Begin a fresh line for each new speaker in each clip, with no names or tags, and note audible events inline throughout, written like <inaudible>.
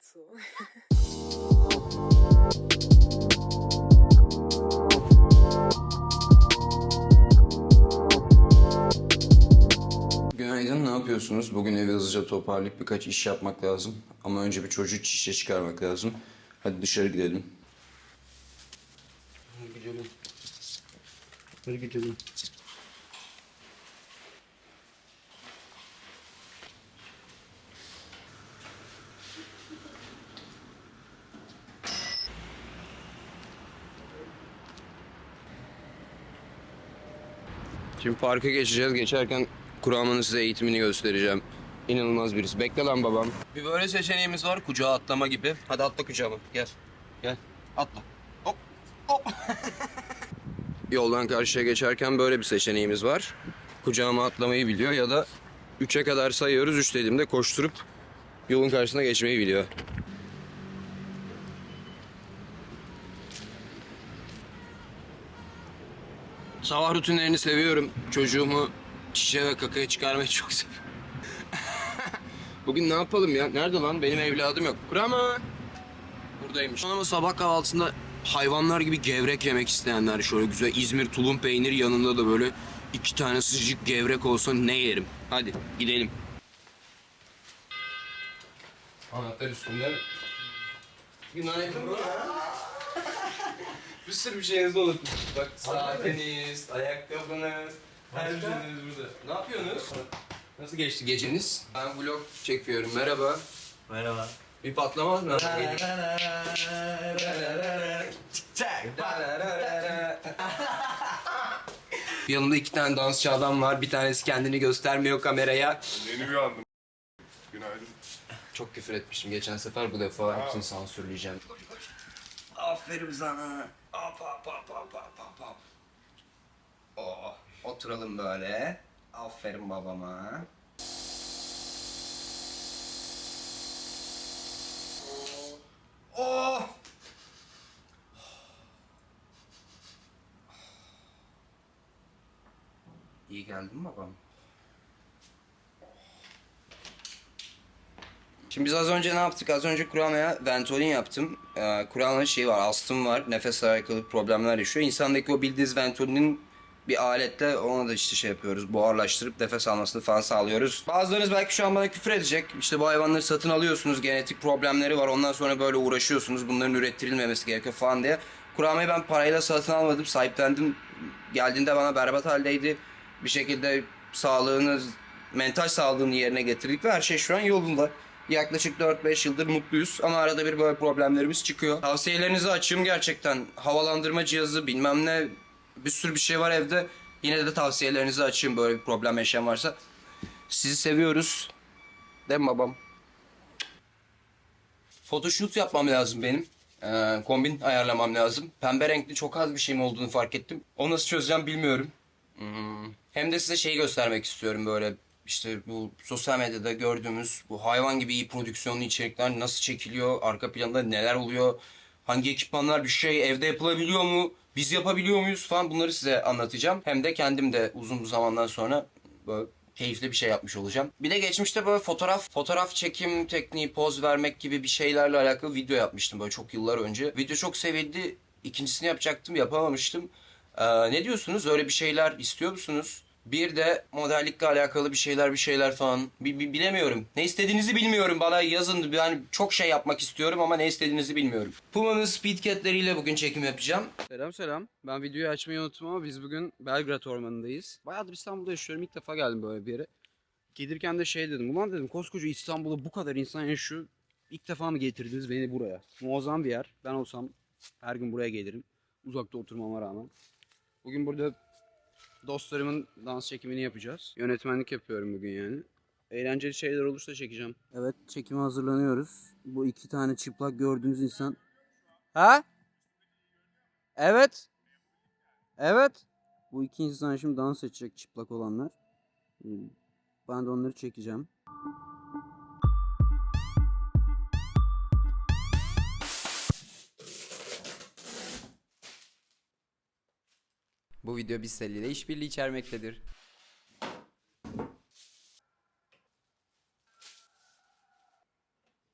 zu. <laughs>
Günaydın, ne yapıyorsunuz? Bugün evi hızlıca toparlayıp birkaç iş yapmak lazım. Ama önce bir çocuğu çişe çıkarmak lazım. Hadi dışarı gidelim. Hadi gidelim. Hadi gidelim. Şimdi parka geçeceğiz. Geçerken Kur'an'ın size eğitimini göstereceğim. İnanılmaz birisi. Bekle lan babam. Bir böyle seçeneğimiz var. Kucağa atlama gibi. Hadi atla kucağıma. Gel. Gel. Atla. Hop. Hop. <laughs> Yoldan karşıya geçerken böyle bir seçeneğimiz var. Kucağıma atlamayı biliyor ya da 3'e kadar sayıyoruz. 3 dediğimde koşturup yolun karşısına geçmeyi biliyor. Sabah rutinlerini seviyorum. Çocuğumu çişe ve kakaya çıkarmayı çok seviyorum. <laughs> Bugün ne yapalım ya? Nerede lan? Benim evladım yok. Kurama. Buradaymış. Ama sabah kahvaltısında hayvanlar gibi gevrek yemek isteyenler şöyle güzel İzmir tulum peyniri yanında da böyle iki tane sıcacık gevrek olsa ne yerim? Hadi gidelim. Anahtar üstünde. Günaydın. Bir sürü bir şeyinizi unutmuş. Bak saatiniz, ayakkabınız, her şeyiniz burada. Ne yapıyorsunuz? Nasıl geçti geceniz? Ben vlog çekiyorum. Merhaba.
Merhaba.
Bir patlama mı? <laughs> Yanında iki tane dansçı adam var. Bir tanesi kendini göstermiyor kameraya.
Yeni uyandım. Günaydın.
Çok küfür etmişim geçen sefer. Bu defa hepsini sansürleyeceğim. Aferin sana. Hop hop hop hop hop hop hop. Oh, oturalım böyle. Aferin babama. Oh! İyi geldin babam? Şimdi biz az önce ne yaptık? Az önce Kur'an'a Ventolin yaptım. Ee, Kur'an'ın şeyi var, astım var, nefes alakalı problemler yaşıyor. İnsandaki o bildiğiniz Ventolinin bir aletle ona da işte şey yapıyoruz. Buharlaştırıp nefes almasını falan sağlıyoruz. Bazılarınız belki şu an bana küfür edecek. İşte bu hayvanları satın alıyorsunuz, genetik problemleri var. Ondan sonra böyle uğraşıyorsunuz. Bunların ürettirilmemesi gerekiyor falan diye. Kur'an'ı ben parayla satın almadım, sahiplendim. Geldiğinde bana berbat haldeydi. Bir şekilde sağlığını, mental sağlığını yerine getirdik ve her şey şu an yolunda. Yaklaşık 4-5 yıldır mutluyuz ama arada bir böyle problemlerimiz çıkıyor. Tavsiyelerinizi açığım gerçekten. Havalandırma cihazı bilmem ne bir sürü bir şey var evde. Yine de tavsiyelerinizi açığım böyle bir problem yaşayan varsa. Sizi seviyoruz. Değil mi babam? Photoshoot yapmam lazım benim. Ee, kombin ayarlamam lazım. Pembe renkli çok az bir şeyim olduğunu fark ettim. Onu nasıl çözeceğim bilmiyorum. Hmm. Hem de size şeyi göstermek istiyorum böyle işte bu sosyal medyada gördüğümüz bu hayvan gibi iyi prodüksiyonlu içerikler nasıl çekiliyor, arka planda neler oluyor, hangi ekipmanlar bir şey evde yapılabiliyor mu, biz yapabiliyor muyuz falan bunları size anlatacağım. Hem de kendim de uzun bir zamandan sonra böyle keyifli bir şey yapmış olacağım. Bir de geçmişte böyle fotoğraf fotoğraf çekim tekniği, poz vermek gibi bir şeylerle alakalı video yapmıştım böyle çok yıllar önce. Video çok sevildi. İkincisini yapacaktım, yapamamıştım. Ee, ne diyorsunuz? Öyle bir şeyler istiyor musunuz? Bir de modellikle alakalı bir şeyler bir şeyler falan. Bi- bi- bilemiyorum. Ne istediğinizi bilmiyorum. Bana yazın. Ben çok şey yapmak istiyorum ama ne istediğinizi bilmiyorum. Puma'nın speed catleriyle bugün çekim yapacağım. Selam selam. Ben videoyu açmayı unuttum ama biz bugün Belgrad Ormanı'ndayız. Bayağıdır İstanbul'da yaşıyorum. İlk defa geldim böyle bir yere. Gelirken de şey dedim. Ulan dedim koskoca İstanbul'da bu kadar insan yaşıyor. İlk defa mı getirdiniz beni buraya? Muazzam bir yer. Ben olsam her gün buraya gelirim. Uzakta oturmama rağmen. Bugün burada dostlarımın dans çekimini yapacağız. Yönetmenlik yapıyorum bugün yani. Eğlenceli şeyler olursa çekeceğim. Evet çekime hazırlanıyoruz. Bu iki tane çıplak gördüğünüz insan. Ha? Evet. Evet. Bu iki insan şimdi dans edecek çıplak olanlar. Ben de onları çekeceğim.
Bu video Bissell ile işbirliği içermektedir.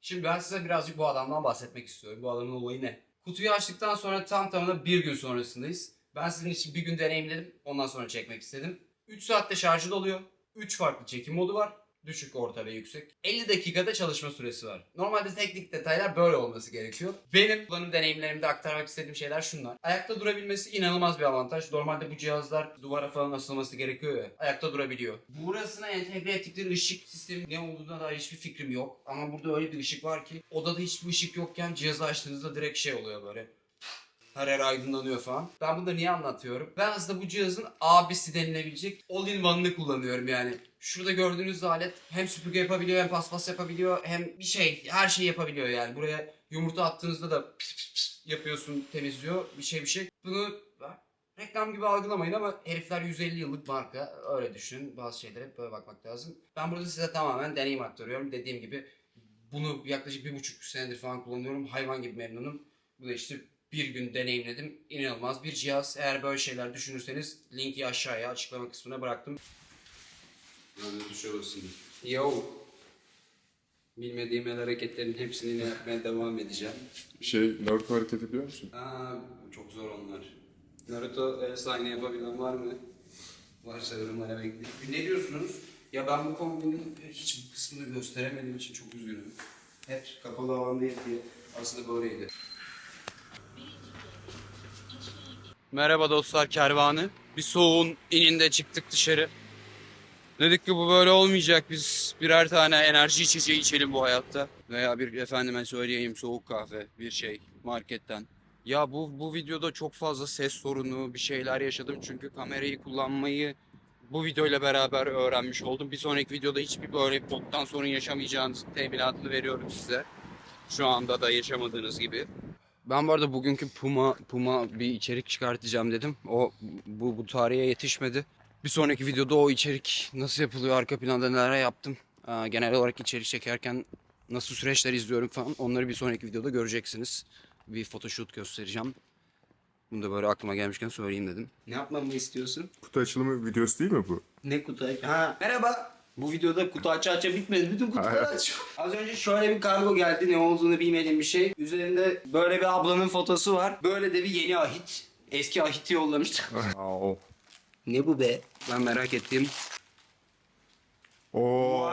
Şimdi ben size birazcık bu adamdan bahsetmek istiyorum. Bu adamın olayı ne? Kutuyu açtıktan sonra tam tamına bir gün sonrasındayız. Ben sizin için bir gün deneyimledim. Ondan sonra çekmek istedim. 3 saatte şarjı doluyor. 3 farklı çekim modu var. Düşük, orta ve yüksek. 50 dakikada çalışma süresi var. Normalde teknik detaylar böyle olması gerekiyor. Benim kullanım deneyimlerimde aktarmak istediğim şeyler şunlar. Ayakta durabilmesi inanılmaz bir avantaj. Normalde bu cihazlar duvara falan asılması gerekiyor ya. Ayakta durabiliyor. Burasına entegre ettikleri ışık sistemi ne olduğuna dair hiçbir fikrim yok. Ama burada öyle bir ışık var ki odada hiçbir ışık yokken cihazı açtığınızda direkt şey oluyor böyle her yer aydınlanıyor falan. Ben bunu da niye anlatıyorum? Ben aslında bu cihazın abisi denilebilecek all-in-one'ını kullanıyorum yani. Şurada gördüğünüz alet hem süpürge yapabiliyor hem paspas yapabiliyor hem bir şey her şeyi yapabiliyor yani. Buraya yumurta attığınızda da pis pis pis yapıyorsun temizliyor bir şey bir şey. Bunu reklam gibi algılamayın ama herifler 150 yıllık marka öyle düşünün. Bazı şeylere böyle bakmak lazım. Ben burada size tamamen deneyim aktarıyorum. Dediğim gibi bunu yaklaşık bir buçuk senedir falan kullanıyorum. Hayvan gibi memnunum. Bu da işte bir gün deneyimledim. İnanılmaz bir cihaz. Eğer böyle şeyler düşünürseniz linki aşağıya açıklama kısmına bıraktım. Böyle tuşa basın. Yo. Bilmediğim el hareketlerin hepsini yapmaya devam edeceğim.
Şey, Naruto hareket ediyor musun?
Aa, çok zor onlar. Naruto el sahne yapabilen var mı? Varsa yorumlara bekleyin. Ne diyorsunuz? Ya ben bu kombinin hiçbir kısmını gösteremediğim için çok üzgünüm. Hep kapalı alandayız diye. Aslında böyleydi. Merhaba dostlar kervanı. Bir soğuğun ininde çıktık dışarı. Dedik ki bu böyle olmayacak. Biz birer tane enerji içeceği içelim bu hayatta. Veya bir efendime söyleyeyim soğuk kahve bir şey marketten. Ya bu bu videoda çok fazla ses sorunu bir şeyler yaşadım çünkü kamerayı kullanmayı bu videoyla beraber öğrenmiş oldum. Bir sonraki videoda hiçbir böyle boktan sorun yaşamayacağınız teminatını veriyorum size. Şu anda da yaşamadığınız gibi. Ben bu arada bugünkü Puma Puma bir içerik çıkartacağım dedim. O bu, bu tarihe yetişmedi. Bir sonraki videoda o içerik nasıl yapılıyor, arka planda neler yaptım. Aa, genel olarak içerik çekerken nasıl süreçler izliyorum falan onları bir sonraki videoda göreceksiniz. Bir photoshoot göstereceğim. Bunu da böyle aklıma gelmişken söyleyeyim dedim. Ne yapmamı istiyorsun?
Kutu açılımı videosu değil mi bu?
Ne kutu? Ha merhaba. Bu videoda kutu aç aça bitmedi. Bütün kutuları aç. Az önce şöyle bir kargo geldi. Ne olduğunu bilmediğim bir şey. Üzerinde böyle bir ablanın fotosu var. Böyle de bir yeni ahit. Eski ahiti yollamıştı. <laughs>
Aa o.
ne bu be? Ben merak ettim.
Oo.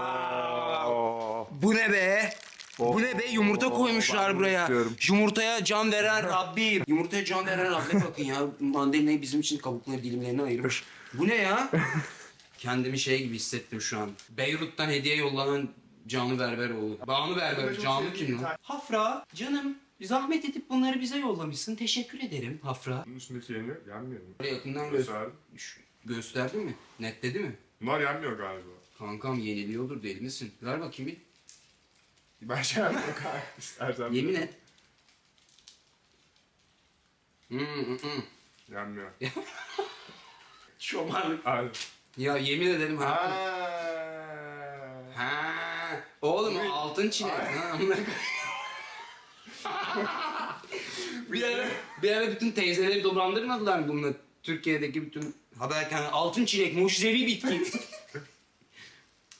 Bu ne be? Bu ne be? Yumurta
Oo,
koymuşlar
ben
buraya.
istiyorum.
Yumurtaya can veren <laughs> Rabbim. Yumurtaya can veren Rabbim bakın ya. Mandalinayı bizim için kabukları dilimlerine ayırmış. Bu ne ya? <laughs> Kendimi şey gibi hissettim şu an. Beyrut'tan hediye yollanan Canı Berberoğlu. Banu Berber, Canı kim lan? Hafra, canım. Zahmet edip bunları bize yollamışsın. Teşekkür ederim Hafra.
Bunun üstündeki yeniyor. Yenmiyor mu?
Böyle yakından gö
Güzel.
Şu- gösterdi mi? Netledi mi?
Bunlar yenmiyor galiba.
Kankam yeniliyordur deli misin? Ver bakayım bir.
Ben şey yapmıyorum <laughs> kanka. İstersen.
Yemin et. Hmm, hmm, hmm.
Yenmiyor. <laughs>
Şomarlık.
Aynen.
Ya yemin ederim ha. Ha. Oğlum o altın çilek. Ha, amına koyayım. <laughs> bir ara, bir ara bütün teyzeleri dolandırmadılar mı bununla? Türkiye'deki bütün haber altın çilek mucizevi bitki.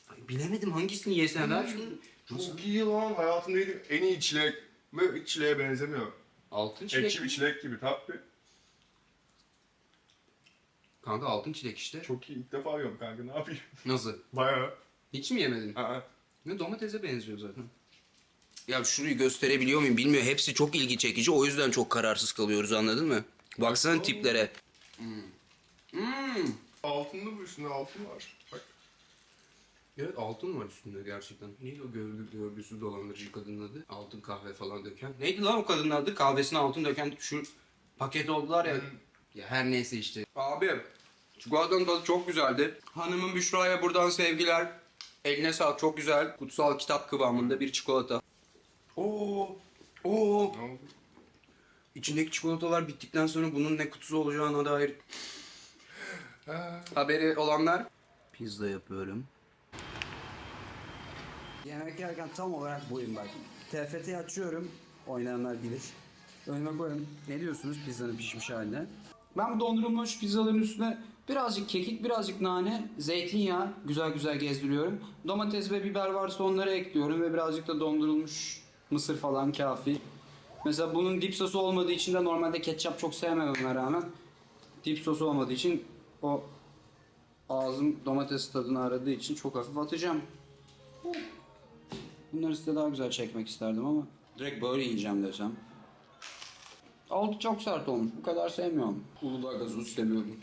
Ay, bilemedim hangisini yesem ben şunu.
Çok iyi lan. Hayatımda yediğim en iyi çilek. Ve hiç çileğe benzemiyor.
Altın çilek.
Ekşi bir çilek gibi tatlı.
Kanka altın çilek işte.
Çok iyi. İlk defa yiyorum kanka. Ne yapayım?
Nasıl?
Bayağı.
Hiç mi yemedin?
Aa.
Ne domatese benziyor zaten. Ya şurayı gösterebiliyor muyum bilmiyorum. Hepsi çok ilgi çekici. O yüzden çok kararsız kalıyoruz anladın mı? Baksana tiplere. Hmm.
Altında bu üstünde altın var. Bak.
Evet altın var üstünde gerçekten. Neydi o görgü, görgüsüz dolandırıcı kadının adı? Altın kahve falan döken. Neydi lan o kadının adı? Kahvesine altın döken şu paket oldular ya. Ya her neyse işte. Abi çikolatanın tadı çok güzeldi. Hanımın Büşra'ya buradan sevgiler. Eline sağlık çok güzel. Kutsal kitap kıvamında bir çikolata. Oo. Oo. İçindeki çikolatalar bittikten sonra bunun ne kutusu olacağına dair
Ha.
haberi olanlar. Pizza yapıyorum.
Yemek yerken tam olarak buyum bak. TFT açıyorum. Oynayanlar bilir. Önüme koyuyorum. Ne diyorsunuz pizzanın pişmiş haline? Ben bu dondurulmuş pizzaların üstüne birazcık kekik, birazcık nane, zeytinyağı güzel güzel gezdiriyorum. Domates ve biber varsa onları ekliyorum ve birazcık da dondurulmuş
Mısır falan kafi. Mesela bunun dip sosu olmadığı için de normalde ketçap çok sevmememe rağmen dip sosu olmadığı için o ağzım domates tadını aradığı için çok hafif atacağım. Bunları size daha güzel çekmek isterdim ama direkt böyle yiyeceğim desem. Altı çok sert olmuş. Bu kadar sevmiyorum. Uludağ gazozu seviyorum.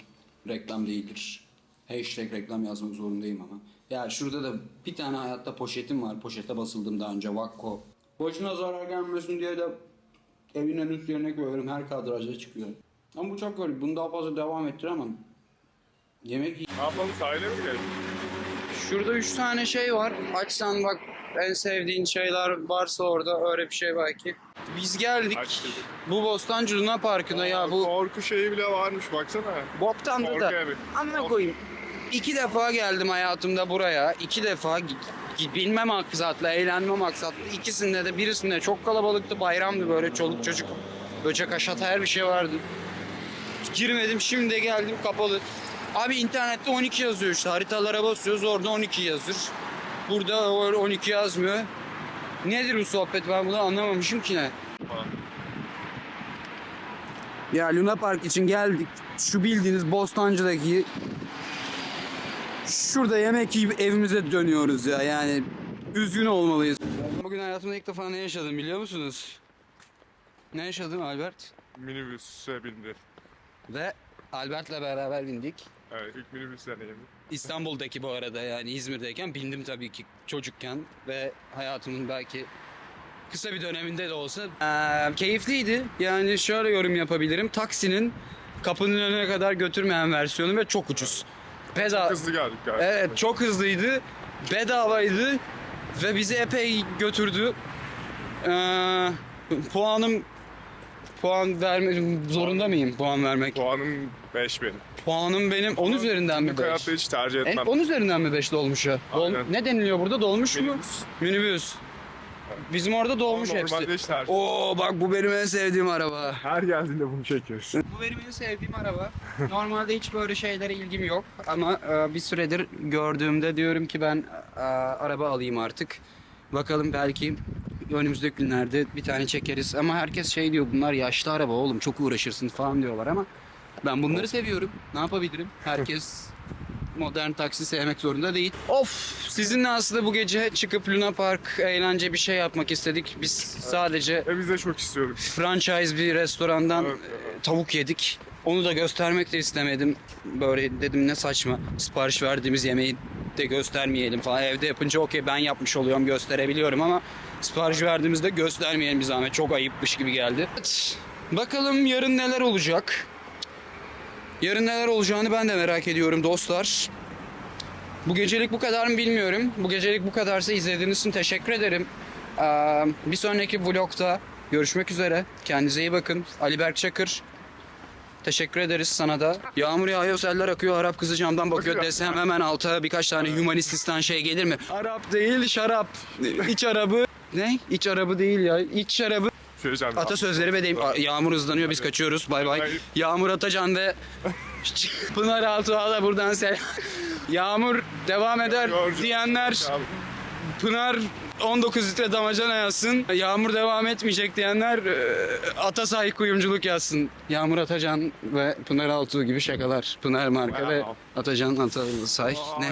Reklam değildir. Hashtag reklam yazmak zorundayım ama. Ya şurada da bir tane hayatta poşetim var. Poşete basıldım daha önce. Vakko. Boşuna zarar gelmesin diye de evin en üst yerine koyuyorum. Her kadrajda çıkıyor. Ama bu çok garip. Bunu daha fazla devam ettiremem. Yemek
Ne yapalım sahile mi gidelim?
Şurada üç tane şey var. Açsan bak en sevdiğin şeyler varsa orada öyle bir şey belki. Biz geldik. Bu Bostancı Luna Parkı'na ya bu
Korku şeyi bile varmış baksana. Korku
da.
evi.
Amına koyayım. İki defa geldim hayatımda buraya. İki defa gi- gi- bilme maksatla, eğlenme maksatla. İkisinde de birisinde çok kalabalıktı. Bayramdı böyle çoluk çocuk. Böcek aşat her bir şey vardı. Girmedim şimdi de geldim kapalı. Abi internette 12 yazıyor işte. Haritalara basıyoruz orada 12 yazır. Burada o 12 yazmıyor. Nedir bu sohbet ben bunu anlamamışım ki ne. Ya Luna Park için geldik. Şu bildiğiniz Bostancı'daki şurada yemek yiyip evimize dönüyoruz ya. Yani üzgün olmalıyız. Bugün hayatımda ilk defa ne yaşadım biliyor musunuz? Ne yaşadım Albert?
Minibüse bindi.
Ve Albert'le beraber bindik.
Evet ilk minibüs deneyimi.
İstanbul'daki bu arada yani İzmir'deyken bindim tabii ki çocukken ve hayatımın belki kısa bir döneminde de olsa eee, keyifliydi. Yani şöyle yorum yapabilirim. Taksinin kapının önüne kadar götürmeyen versiyonu ve çok ucuz. Peda
Hızlı geldik galiba.
Evet çok hızlıydı. Bedavaydı ve bizi epey götürdü. Eee, puanım puan vermek zorunda mıyım puan vermek?
Puanım 5 benim.
Puanım benim 10 üzerinden mi
Günlük
5?
hayatta hiç tercih
E,
etmem.
10 üzerinden mi 5 dolmuşa? Dol-
Aynen.
ne deniliyor burada? Dolmuş mu?
Minibüs.
Minibüs. Bizim orada dolmuş
Normalde
hepsi.
hiç tercih
Oo bak bu benim en sevdiğim araba.
Her geldiğinde bunu çekiyorsun.
Bu benim en sevdiğim araba. Normalde hiç böyle şeylere ilgim yok ama e, bir süredir gördüğümde diyorum ki ben e, araba alayım artık. Bakalım belki önümüzdeki günlerde bir tane çekeriz ama herkes şey diyor bunlar yaşlı araba oğlum çok uğraşırsın falan diyorlar ama ben bunları seviyorum. Ne yapabilirim? Herkes modern taksi sevmek zorunda değil. Of! Sizinle aslında bu gece çıkıp Luna Park eğlence bir şey yapmak istedik. Biz sadece
Ve biz de çok istiyoruz.
franchise bir restorandan
Evet,
e, tavuk yedik. Onu da göstermek de istemedim. Böyle dedim ne saçma. Sipariş verdiğimiz yemeği de göstermeyelim falan. Evde yapınca okey ben yapmış oluyorum gösterebiliyorum ama sipariş verdiğimizde göstermeyelim bir zahmet. Çok ayıpmış gibi geldi. Evet, Bakalım yarın neler olacak. Yarın neler olacağını ben de merak ediyorum dostlar. Bu gecelik bu kadar mı bilmiyorum. Bu gecelik bu kadarsa izlediğiniz için teşekkür ederim. Ee, bir sonraki vlogda görüşmek üzere. Kendinize iyi bakın. Ali Berk Çakır. Teşekkür ederiz sana da. Yağmur yağıyor, seller akıyor. Arap kızı camdan bakıyor desem hemen alta birkaç tane humanististan şey gelir mi? Arap değil, şarap. İç arabı. Ne? İç arabı değil ya. İç şarabı.
Söyleyeceğim.
Atasözleri ve deyim. Aa, Yağmur hızlanıyor biz kaçıyoruz. Bay bay. Yağmur Atacan ve <laughs> Pınar Altuğ'a da buradan selam. Yağmur devam eder
Yolcu-
diyenler Pınar 19 litre damacana yazsın. Yağmur devam etmeyecek diyenler e, Atasay kuyumculuk yazsın. Yağmur Atacan ve Pınar Altuğ gibi şakalar. Pınar marka ve
Wow.
Atacan Atasay.
Aa,
Ne?